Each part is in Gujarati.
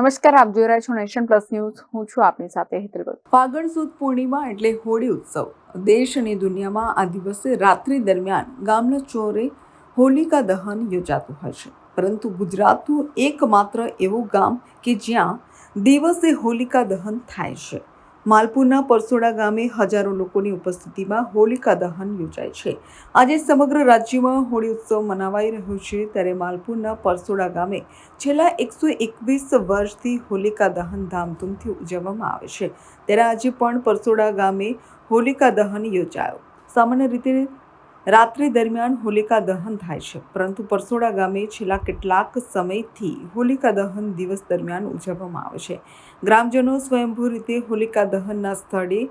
નમસ્કાર, આપ જોઈ રહ્યા છો નેશન પ્લસ ન્યૂઝ. હું છું આપની સાથે હેતલ ભગત. ફાગણ સુદ પૂર્ણિમા એટલે હોળી ઉત્સવ. દેશ અને દુનિયામાં આ દિવસે રાત્રિ દરમિયાન ગામના ચોરે હોલિકા દહન યોજાતું હોય છે. પરંતુ ગુજરાતનું એકમાત્ર એવું ગામ કે જ્યાં દિવસે હોલિકા દહન થાય છે. માલપુરના પરસોડા ગામે હજારો લોકોની ઉપસ્થિતિમાં હોલિકા દહન યોજાય છે. આજે સમગ્ર રાજ્યમાં હોળી ઉત્સવ મનાવાઈ રહ્યો છે ત્યારે માલપુરના પરસોડા ગામે છેલ્લા એકસો એકવીસ વર્ષથી હોલિકા દહન ધામધૂમથી ઉજવવામાં આવે છે. ત્યારે આજે પણ પરસોડા ગામે હોલિકા દહન યોજાયો. સામાન્ય રીતે રાત્રિ દરમિયાન હોલિકા દહન થાય છે. પરંતુ પરસોડા ગામે છેલ્લા કેટલાક સમયથી હોલિકા દહન દિવસ દરમિયાન ઉજવવામાં આવે છે. ગ્રામજનો સ્વયંભૂ રીતે હોલિકા દહનના સ્થળે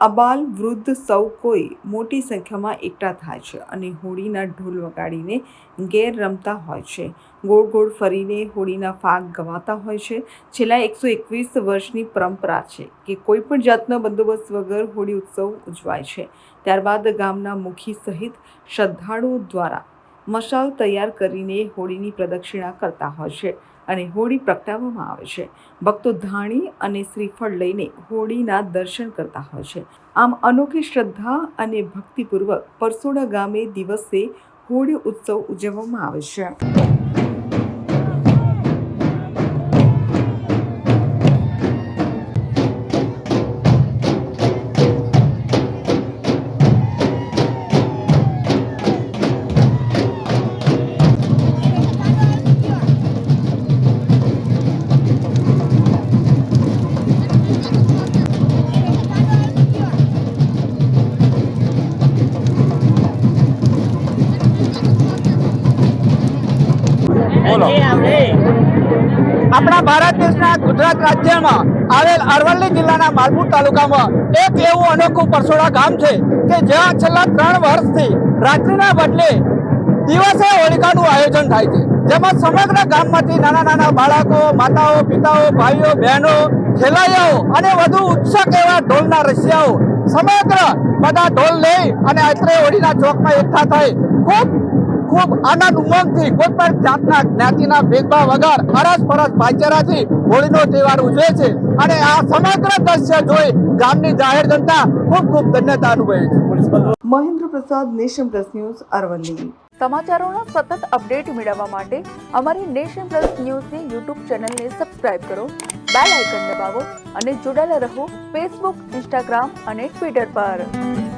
અબાલ વૃદ્ધ સૌ કોઈ મોટી સંખ્યામાં એકઠા થાય છે અને હોળીના ઢોલ વગાડીને ગેર રમતા હોય છે. ગોળ ગોળ ફરીને હોળીના ફાગ ગવાતા હોય છે. છેલ્લા એકસો એકવીસ વર્ષની પરંપરા છે કે કોઈ પણ જાતના બંદોબસ્ત વગર હોળી ઉત્સવ ઉજવાય છે. ત્યારબાદ ગામના મુખી સહિત શ્રદ્ધાળુઓ દ્વારા મશાલ તૈયાર કરીને હોળીની પ્રદક્ષિણા કરતા હોય છે અને હોળી પ્રગટાવવામાં આવે છે. ભક્તો ધાણી અને શ્રીફળ લઈને હોળીના દર્શન કરતા હોય છે. આમ અનોખી શ્રદ્ધા અને ભક્તિપૂર્વક પરસોડા ગામે દિવસે હોળી ઉત્સવ ઉજવવામાં આવે છે. બોલો. આપણા ભારત દેશના ગુજરાત રાજ્યમાં આવેલ અરવલ્લી જિલ્લાના માલપુર તાલુકામાં એક એવું અનોખું પરસોડા ગામ છે કે જ્યાં છેલ્લા ત્રણ વર્ષથી રાત્રિના બદલે દિવસે હોલિકાનું આયોજન થાય છે. જેમાં સમગ્ર ગામમાંથી નાના નાના બાળકો માતાઓ પિતાઓ ભાઈઓ બહેનો ખેલૈયાઓ અને વધુ ઉત્સુક એવા ઢોલના રસિયાઓ સમગ્ર બધા ઢોલ લઈ અને અત્રે હોળીના ચોકમાં એકઠા થઈ ખૂબ ખૂબ આનંદ ઉમંગથી કોઈ પણ જાતના જ્ઞાતિના ભેદભાવ વગર અરસ પરસ ભાઈચારાથી હોળીનો તહેવાર ઉજવે છે. અને આ સમગ્ર દ્રશ્ય જોઈ ગામની જાહેર જનતા ખૂબ ખૂબ ધન્યતા અનુભવે છે. મહેન્દ્ર પ્રસાદ નેશન પ્લસ ન્યૂઝ અરવલ્લી. સમાચારોના સતત અપડેટ મેળવવા માટે અમારી નેશન પ્લસ ન્યૂઝની યુટ્યુબ ચેનલને સબસ્ક્રાઇબ કરો બેલ આઇકન દબાવો અને જોડાયેલા રહો ફેસબુક ઇન્સ્ટાગ્રામ અને ટ્વિટર પર.